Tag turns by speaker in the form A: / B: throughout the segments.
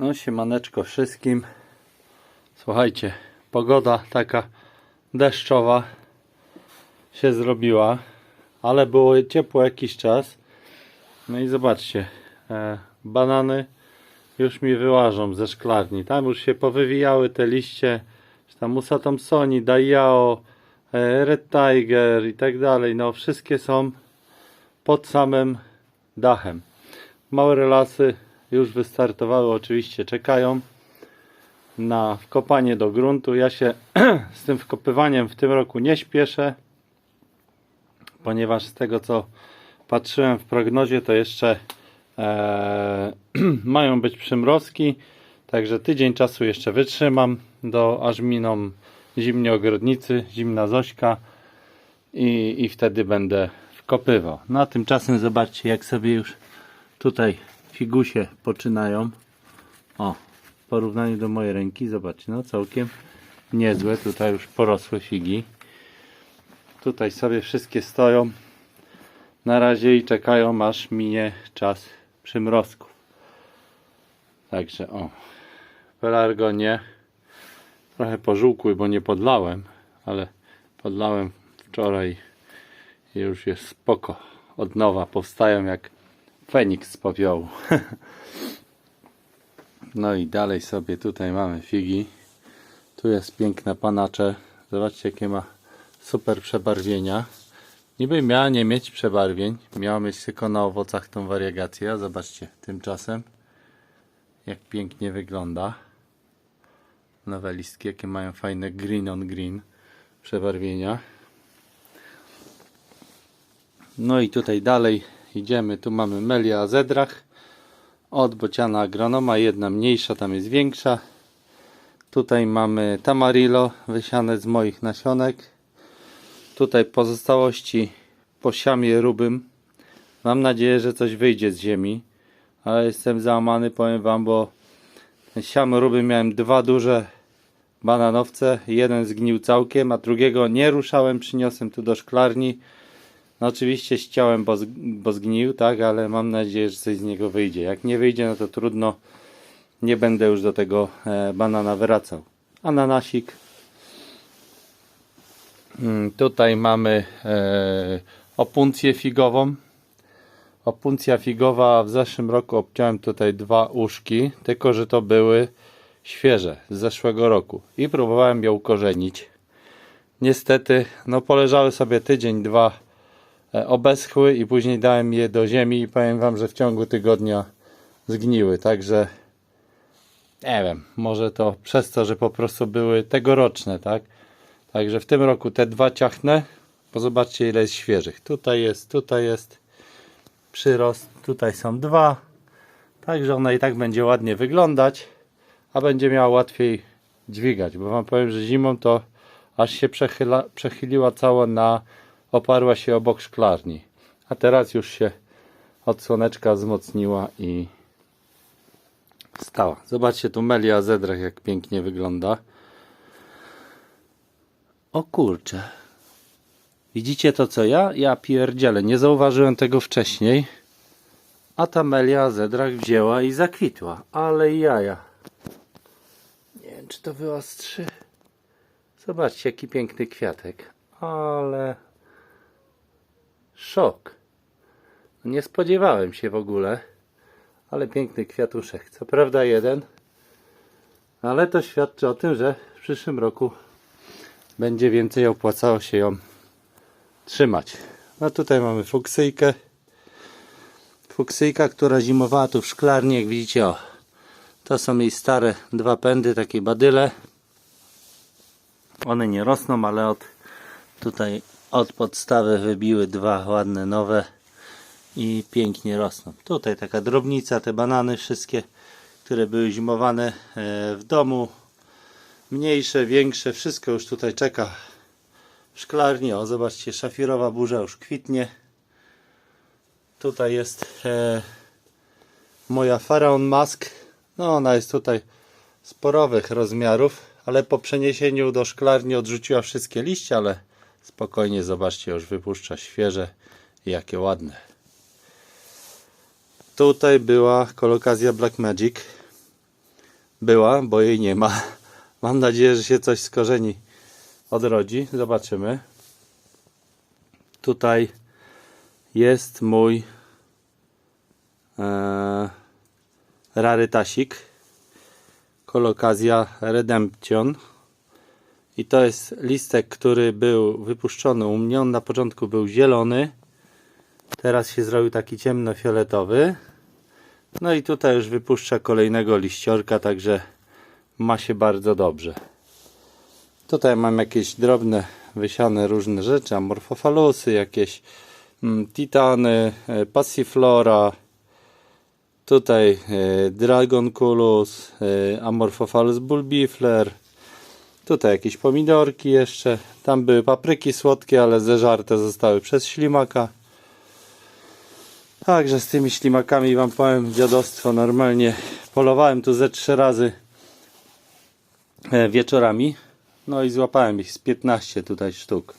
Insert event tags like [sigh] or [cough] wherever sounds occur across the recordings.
A: No siemaneczko wszystkim. Słuchajcie, pogoda taka deszczowa się zrobiła, ale było ciepło jakiś czas. No i zobaczcie, e, banany już mi wyłażą ze szklarni. Tam już się powywijały te liście, tam Musa Thompsoni, Daiao, e, Red Tiger i tak dalej. No wszystkie są pod samym dachem. Małe relasy już wystartowały, oczywiście czekają na wkopanie do gruntu. Ja się [clears throat] z tym wkopywaniem w tym roku nie śpieszę, ponieważ z tego co patrzyłem w prognozie, to jeszcze e, [clears throat] mają być przymrozki, także tydzień czasu jeszcze wytrzymam, do aż miną ogrodnicy, zimna Zośka i, i wtedy będę wkopywał. No a tymczasem zobaczcie jak sobie już tutaj figusie poczynają. O, w porównaniu do mojej ręki, zobaczcie, no całkiem niezłe, tutaj już porosłe figi. Tutaj sobie wszystkie stoją na razie i czekają aż minie czas przymrozków. Także o, pelargonie trochę pożółkły, bo nie podlałem, ale podlałem wczoraj i już jest spoko. Od nowa powstają jak Feniks z popiołu. [laughs] no i dalej sobie tutaj mamy figi. Tu jest piękne panacze. Zobaczcie jakie ma super przebarwienia. Niby miała nie mieć przebarwień. Miała mieć tylko na owocach tą wariegację. A zobaczcie tymczasem jak pięknie wygląda. Nowe listki jakie mają fajne green on green przebarwienia. No i tutaj dalej idziemy. Tu mamy Melia Zedrach od Bociana Agronoma. Jedna mniejsza, tam jest większa. Tutaj mamy Tamarillo wysiane z moich nasionek. Tutaj pozostałości po siamie rubym. Mam nadzieję, że coś wyjdzie z ziemi. Ale jestem załamany, powiem Wam, bo ten siam ruby miałem dwa duże bananowce. Jeden zgnił całkiem, a drugiego nie ruszałem. Przyniosłem tu do szklarni. No oczywiście ściąłem, bo, z- bo zgnił, tak, ale mam nadzieję, że coś z niego wyjdzie. Jak nie wyjdzie, no to trudno. Nie będę już do tego e, banana wracał. Ananasik. Mm, Tutaj mamy e, opuncję figową. Opuncja figowa w zeszłym roku obciąłem tutaj dwa uszki, tylko że to były świeże z zeszłego roku i próbowałem je ukorzenić. Niestety, no poleżały sobie tydzień, dwa obeschły i później dałem je do ziemi i powiem wam, że w ciągu tygodnia zgniły, także nie wiem, może to przez to, że po prostu były tegoroczne, tak? Także w tym roku te dwa ciachnę, bo zobaczcie ile jest świeżych. Tutaj jest, tutaj jest przyrost, tutaj są dwa, także ona i tak będzie ładnie wyglądać, a będzie miała łatwiej dźwigać, bo wam powiem, że zimą to aż się przechyla, przechyliła cała na, oparła się obok szklarni, a teraz już się od słoneczka wzmocniła i stała. Zobaczcie tu Melia Zedrach jak pięknie wygląda. O kurczę. Widzicie to co ja? Ja pierdzielę. Nie zauważyłem tego wcześniej. A ta Melia Zedrach wzięła i zakwitła. Ale jaja. Nie wiem czy to wyostrzy. Zobaczcie jaki piękny kwiatek. Ale szok. Nie spodziewałem się w ogóle. Ale piękny kwiatuszek. Co prawda jeden. Ale to świadczy o tym, że w przyszłym roku będzie więcej opłacało się ją trzymać. No tutaj mamy fuksyjkę. Fuksyjka, która zimowała tu w szklarni, jak widzicie, o. To są jej stare dwa pędy, takie badyle. One nie rosną, ale od tutaj od podstawy wybiły dwa ładne nowe i pięknie rosną. Tutaj taka drobnica, te banany wszystkie, które były zimowane e, w domu. Mniejsze, większe, wszystko już tutaj czeka w szklarni. O, zobaczcie, szafirowa burza już kwitnie. Tutaj jest e, moja Pharaon Mask. No, ona jest tutaj sporowych rozmiarów, ale po przeniesieniu do szklarni odrzuciła wszystkie liście, ale spokojnie, zobaczcie, już wypuszcza świeże jakie ładne. Tutaj była kolokazja Black Magic. była, bo jej nie ma. Mam nadzieję, że się coś z korzeni odrodzi. Zobaczymy. Tutaj jest mój e, rarytasik. Kolokazja Redemption. I to jest listek, który był wypuszczony u mnie. On na początku był zielony. Teraz się zrobił taki ciemnofioletowy. No i tutaj już wypuszcza kolejnego liściorka, także ma się bardzo dobrze. Tutaj mam jakieś drobne, wysiane różne rzeczy, amorfofalusy, jakieś mm, titany, e, passiflora, tutaj e, dragonculus, e, amorphophalus bulbifler, tutaj jakieś pomidorki jeszcze, tam były papryki słodkie, ale zeżarte zostały przez ślimaka. Także z tymi ślimakami wam powiem dziadostwo normalnie. Polowałem tu ze trzy razy e, wieczorami. No i złapałem ich z 15 tutaj sztuk.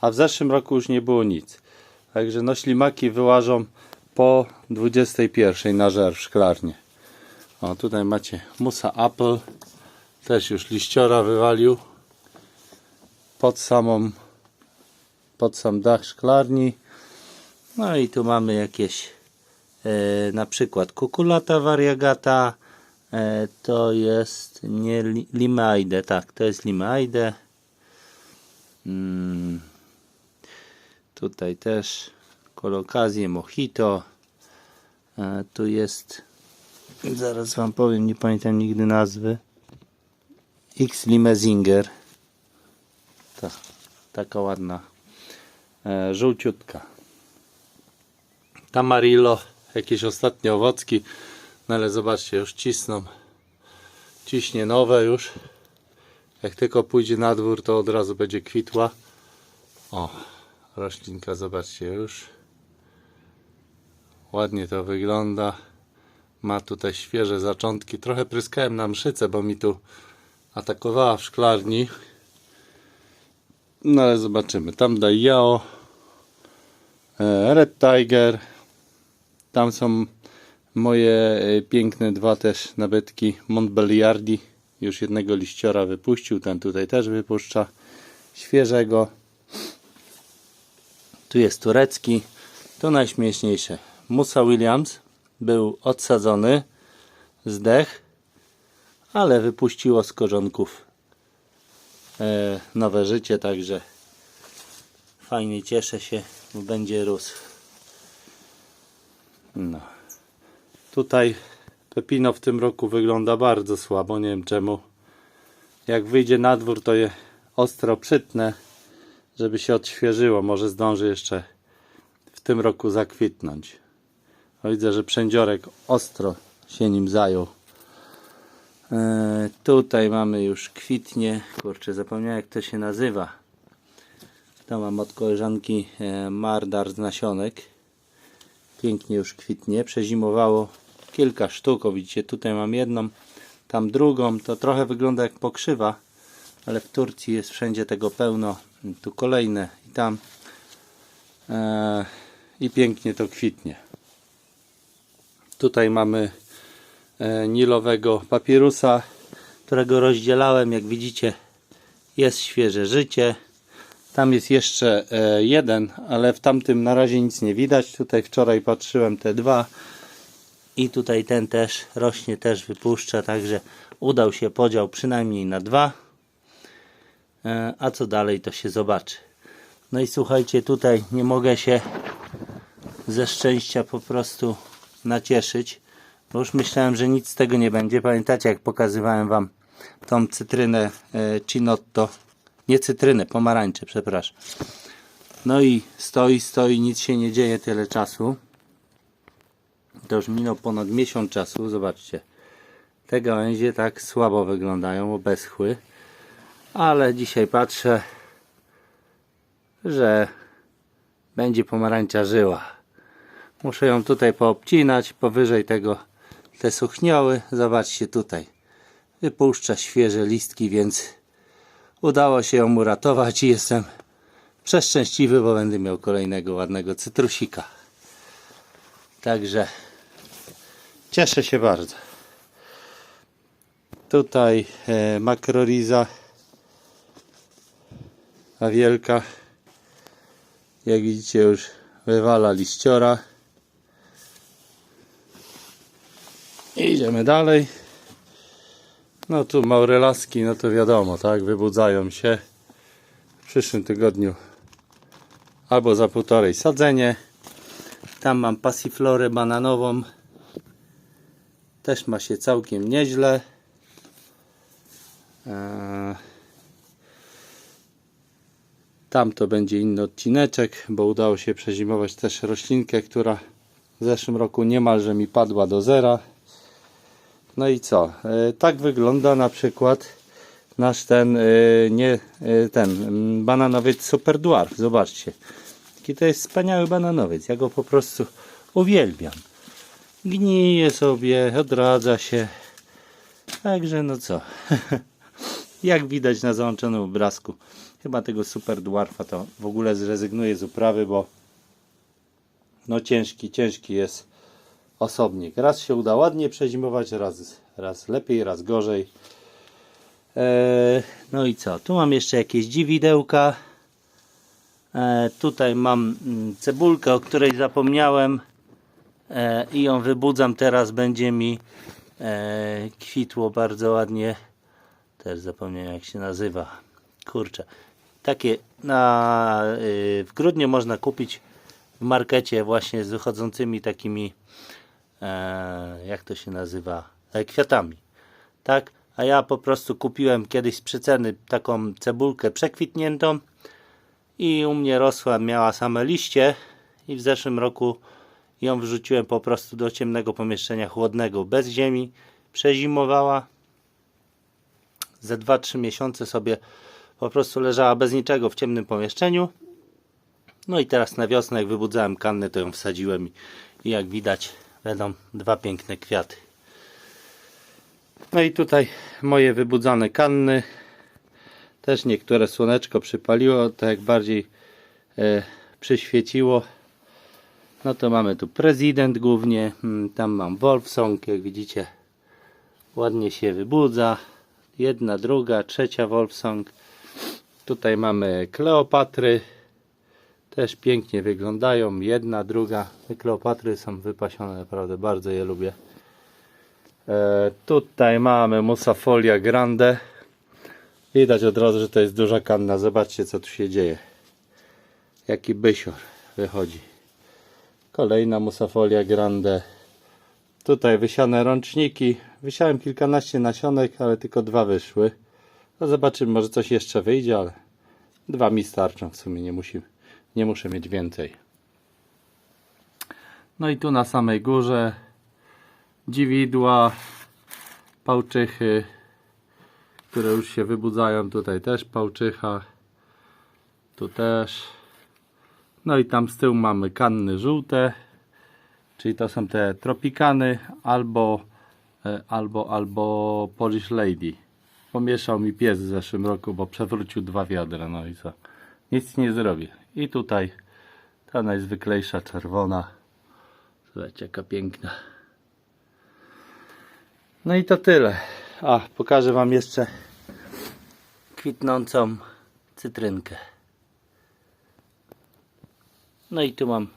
A: A w zeszłym roku już nie było nic. Także no ślimaki wyłażą po 21 na żer w szklarnie o tutaj macie musa apple też już liściora wywalił pod samą pod sam dach szklarni no i tu mamy jakieś e, na przykład kukulata variegata. E, to jest nie li, limaide, tak, to jest limaide. Mm, tutaj też kolokazje mojito. E, tu jest, zaraz wam powiem, nie pamiętam nigdy nazwy. X Limezinger. Ta, taka ładna, e, żółciutka. Tamarillo, jakieś ostatnie owocki, no ale zobaczcie, już cisną. Ciśnie nowe już. Jak tylko pójdzie na dwór, to od razu będzie kwitła. O, roślinka, zobaczcie już. Ładnie to wygląda. Ma tutaj świeże zaczątki. Trochę pryskałem na mszycę, bo mi tu atakowała w szklarni. No ale zobaczymy. Tam daj Yao. e, Red Tiger. Tam są moje e, piękne dwa też nabytki Montbelliardi. Już jednego liściora wypuścił, ten tutaj też wypuszcza świeżego. Tu jest turecki. To najśmieszniejsze. Musa Williams był odsadzony, zdech, ale wypuściło z korzonków e, nowe życie, także fajnie cieszę się, będzie rósł. No. Tutaj Pepino w tym roku wygląda bardzo słabo, nie wiem czemu. Jak wyjdzie na dwór, to je ostro przytnę, żeby się odświeżyło. Może zdąży jeszcze w tym roku zakwitnąć. O, widzę, że przędziorek ostro się nim zajął. E, tutaj mamy już kwitnie. Kurczę, zapomniałem jak to się nazywa. To mam od koleżanki e, Mardar z nasionek pięknie już kwitnie. Przezimowało kilka sztuk. O, widzicie, tutaj mam jedną, tam drugą. To trochę wygląda jak pokrzywa, ale w Turcji jest wszędzie tego pełno. Tu kolejne i tam. Eee, I pięknie to kwitnie. Tutaj mamy e, nilowego papirusa, którego rozdzielałem. Jak widzicie, jest świeże życie. Tam jest jeszcze e, jeden, ale w tamtym na razie nic nie widać. Tutaj wczoraj patrzyłem te dwa. I tutaj ten też rośnie, też wypuszcza, także udał się podział przynajmniej na dwa. E, a co dalej to się zobaczy. No i słuchajcie, tutaj nie mogę się ze szczęścia po prostu nacieszyć, bo już myślałem, że nic z tego nie będzie. Pamiętacie, jak pokazywałem Wam tą cytrynę e, Cinotto nie cytrynę, pomarańcze, przepraszam. No i stoi, stoi, nic się nie dzieje tyle czasu. To już minął ponad miesiąc czasu, zobaczcie. Te gałęzie tak słabo wyglądają, obeschły. Ale dzisiaj patrzę, że będzie pomarańcza żyła. Muszę ją tutaj poobcinać, powyżej tego te suchnioły. Zobaczcie tutaj. Wypuszcza świeże listki, więc udało się ją uratować i jestem przeszczęśliwy, bo będę miał kolejnego ładnego cytrusika. Także cieszę się bardzo. Tutaj e, makroriza. A wielka. Jak widzicie już wywala liściora. Idziemy dalej. No tu maurelaski, no to wiadomo, tak, wybudzają się w przyszłym tygodniu albo za półtorej sadzenie. Tam mam pasiflorę bananową. Też ma się całkiem nieźle. Eee, Tam to będzie inny odcineczek, bo udało się przezimować też roślinkę, która w zeszłym roku niemalże mi padła do zera. No i co? E, tak wygląda na przykład nasz ten, e, nie, e, ten mm, bananowiec Super Dwarf. Zobaczcie. Jaki to jest wspaniały bananowiec. Ja go po prostu uwielbiam. Gnije sobie, odradza się. Także no co. [laughs] Jak widać na załączonym obrazku. Chyba tego Super Dwarfa to w ogóle zrezygnuję z uprawy, bo no ciężki, ciężki jest osobnik. Raz się uda ładnie przezimować, raz, raz lepiej, raz gorzej. Eee, no i co? Tu mam jeszcze jakieś dziwidełka. Eee, tutaj mam mm, cebulkę, o której zapomniałem. Eee, I ją wybudzam. Teraz będzie mi kwitło bardzo ładnie. Też zapomniałem jak się nazywa. Kurczę. Takie na, y, w grudniu można kupić w markecie właśnie z wychodzącymi takimi e, jak to się nazywa, e, kwiatami. Tak? A ja po prostu kupiłem kiedyś z przeceny taką cebulkę przekwitniętą i u mnie rosła, miała same liście i w zeszłym roku ją wrzuciłem po prostu do ciemnego pomieszczenia chłodnego bez ziemi. Przezimowała. Ze 2-3 miesiące sobie po prostu leżała bez niczego w ciemnym pomieszczeniu. No i teraz na wiosnę, jak wybudzałem kannę, to ją wsadziłem i jak widać, będą dwa piękne kwiaty. No i tutaj moje wybudzane kanny. Też niektóre słoneczko przypaliło, to jak bardziej e, przyświeciło. No to mamy tu prezydent głównie, mm, tam mam Wolfsong, jak widzicie ładnie się wybudza. Jedna, druga, trzecia Wolfsong. Tutaj mamy Kleopatry, też pięknie wyglądają. Jedna, druga. Te Kleopatry są wypasione, naprawdę bardzo je lubię. E, tutaj mamy Musafolia Grande. Widać od razu, że to jest duża kanna. Zobaczcie, co tu się dzieje. Jaki bysior wychodzi. Kolejna Musafolia Grande. Tutaj wysiane rączniki. Wysiałem kilkanaście nasionek, ale tylko dwa wyszły. No zobaczymy, może coś jeszcze wyjdzie, ale dwa mi starczą w sumie, nie musi, nie muszę mieć więcej. No i tu na samej górze dziwidła, pałczychy, które już się wybudzają. Tutaj też pałczycha, tu też. No i tam z tyłu mamy kanny żółte, czyli to są te tropikany albo, e, albo, albo Polish Lady. Pomieszał mi pies w zeszłym roku, bo przewrócił dwa wiadra, no i co? Nic nie zrobię. I tutaj ta najzwyklejsza czerwona. Zobaczcie jaka piękna. No i to tyle. A, pokażę Wam jeszcze kwitnącą cytrynkę. No i tu mam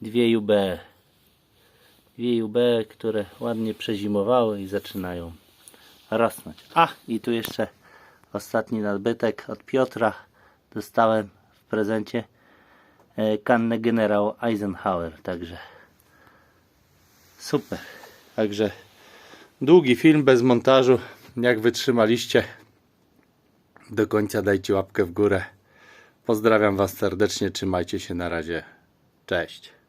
A: dwie UB. Dwie UB, które ładnie przezimowały i zaczynają rosnąć. A, i tu jeszcze ostatni nadbytek od Piotra. Dostałem w prezencie kannę Generał Eisenhower, także super. Także długi film bez montażu. Jak wytrzymaliście do końca dajcie łapkę w górę. Pozdrawiam Was serdecznie, trzymajcie się na razie. Cześć.